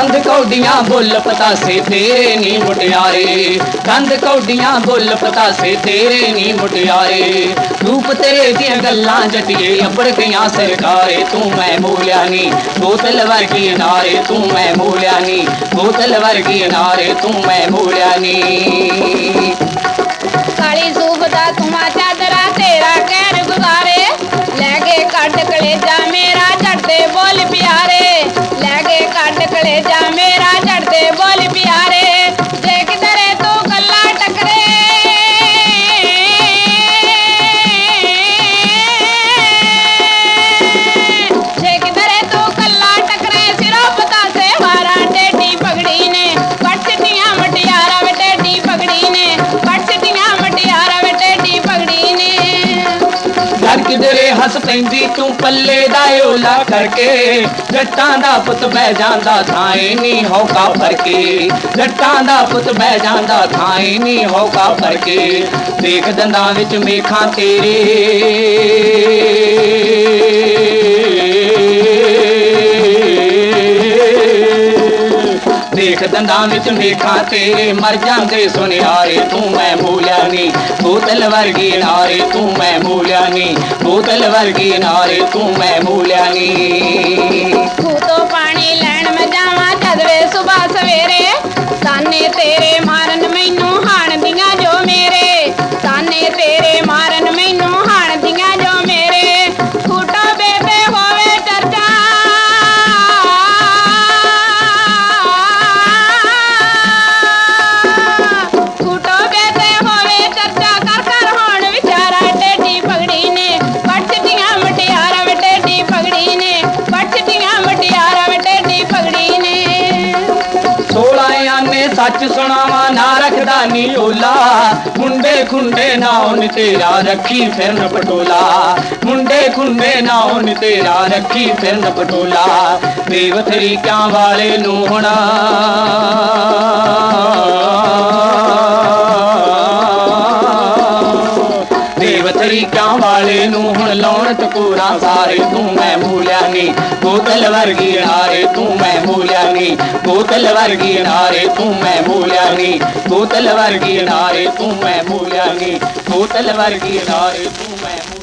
ਦੰਦ ਕੌਡੀਆਂ ਬੁੱਲ ਪਤਾਸੇ ਤੇਰੇ ਨੀ ਮੁਟਿਆਰੇ। ਦੰਦ ਕੌਡੀਆਂ ਬੁੱਲ ਪਤਾਸੇ ਤੇਰੇ ਨੀ ਮੁਟਿਆਰੇ। ਰੂਪ ਤੇਰੇ ਦੀਆਂ ਗੱਲਾਂ ਜਟੀਏ ਅੱਬੜ ਗਈਆਂ ਸਰਕਾਰੇ। ਤੂੰ ਮੈਂ ਮੂਲਿਆ ਨੀ, ਬੋਤਲ ਵਰਗੀ ਨਾਰੇ ਤੂੰ ਮੈਂ ਮੂਲਿਆ ਨੀ, ਬੋਤਲ ਵਰਗੀ ਨਾਰੇ ਤੂੰ ਮੈਂ ਮੂਲਿਆ ਨੀ। ਕਿਧਰੇ ਹੱਸ ਪੈਂਦੀ, ਤੂੰ ਪੱਲੇ ਦਾ ਓਲਾ ਕਰਕੇ। ਜੱਟਾਂ ਦਾ ਪੁੱਤ ਬਹਿ ਜਾਂਦਾ, ਥਾਏ ਨਹੀਂ ਹੌਕਾ ਫਰਕੇ ਜੱਟਾਂ ਦਾ ਪੁੱਤ ਬਹਿ ਜਾਂਦਾ, ਥਾਏ ਨਹੀਂ ਹੌਕਾ ਫਰਕੇ ਦੇਖ ਦੰਦਾਂ ਵਿੱਚ ਮੇਖਾਂ ਤੇਰੇ। ਦੇਖ ਦੰਦਾਂ ਵਿੱਚ ਮੇਖਾਂ ਤੇਰੇ ਮਰ ਜਾਂਦੇ ਸੁਨਿਆਰੇ, ਤੂੰ ਮੈਂ ਮੂਲਿਆ ਨੀ। ਬੋਤਲ ਵਰਗੀ ਨਾਰੇ, ਤੂੰ ਮੈਂ ਮੂਲਿਆ ਨੀ। ਬੋਤਲ ਵਰਗੀ ਨਾਰੇ, ਤੂੰ ਮੈਂ ਮੂਲਿਆ ਨੀ। ਸੱਚ ਸੁਣਾਵਾ, ਨਾ ਰੱਖਦਾ ਨੀ ਓਲਾ। ਮੁੰਡੇ ਖੁੰਡੇ ਨਾ ਉਹਨ ਤੇਰਾ ਰੱਖੀ ਫਿਰਨ ਪਟੋਲਾ। ਮੁੰਡੇ ਖੁੰਡੇ ਨਾ ਉਹਨ ਤੇਰਾ ਰੱਖੀ ਫਿਰਨ ਪਟੋਲਾ। ਦੇਵਥਰੀ ਕਿਆਂ ਵਾਲੇ ਨੂੰ ਹੁਣਾ? ਵਾਲੇ ਨੂੰ ਹੁਣ ਲਾਉਣ ਟਕੋਰਾ ਸਾਰੇ, ਤੂੰ ਮੈਂ ਮੂਲਿਆ ਨੀ। ਬੋਤਲ ਵਰਗੀ ਨਾਰੇ, ਤੂੰ ਮੈਂ ਮੂਲਿਆ ਨੀ। ਬੋਤਲ ਵਰਗੀ ਨਾਰੇ, ਤੂੰ ਮੈਂ ਮੂਲਿਆ ਨੀ। ਬੋਤਲ ਵਰਗੀ ਨਾਰੇ, ਤੂੰ ਮੈਂ ਮੂਲਿਆ ਨੀ। ਬੋਤਲ ਵਰਗੀ ਨਾਰੇ, ਤੂੰ ਮੈਂ